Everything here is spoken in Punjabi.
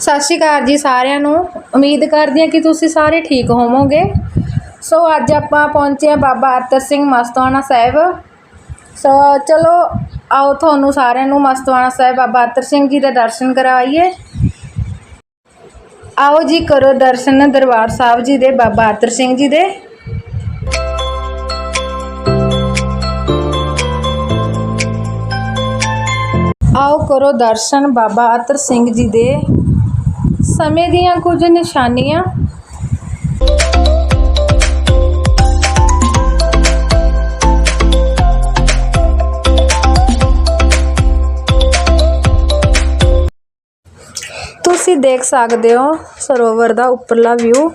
ਸਤਿ ਸ਼੍ਰੀ ਅਕਾਲ ਜੀ ਸਾਰਿਆਂ ਨੂੰ। ਉਮੀਦ ਕਰਦੀ ਹਾਂ ਕਿ ਤੁਸੀਂ ਸਾਰੇ ਠੀਕ ਹੋਵੋਗੇ। ਸੋ ਅੱਜ ਆਪਾਂ ਪਹੁੰਚੇ ਹਾਂ ਬਾਬਾ ਅਤਰ ਸਿੰਘ ਮਸਤਵਾਣਾ ਸਾਹਿਬ। ਸੋ ਚਲੋ, ਆਓ ਤੁਹਾਨੂੰ ਸਾਰਿਆਂ ਨੂੰ ਮਸਤਵਾਣਾ ਸਾਹਿਬ ਬਾਬਾ ਅਤਰ ਸਿੰਘ ਜੀ ਦੇ ਦਰਸ਼ਨ ਕਰਾਈਏ। ਆਓ ਜੀ ਕਰੋ ਦਰਸ਼ਨ ਦਰਬਾਰ ਸਾਹਿਬ ਜੀ ਦੇ, ਬਾਬਾ ਅਤਰ ਸਿੰਘ ਜੀ ਦੇ। ਆਓ ਕਰੋ ਦਰਸ਼ਨ ਬਾਬਾ ਅਤਰ ਸਿੰਘ ਜੀ ਦੇ। ਸਮੇਂ ਦੀਆਂ ਕੁਝ ਨਿਸ਼ਾਨੀਆਂ। ਤੁਸੀਂ ਦੇਖ ਸਕਦੇ ਹੋ ਸਰੋਵਰ ਦਾ ਉੱਪਰਲਾ ਵਿਊ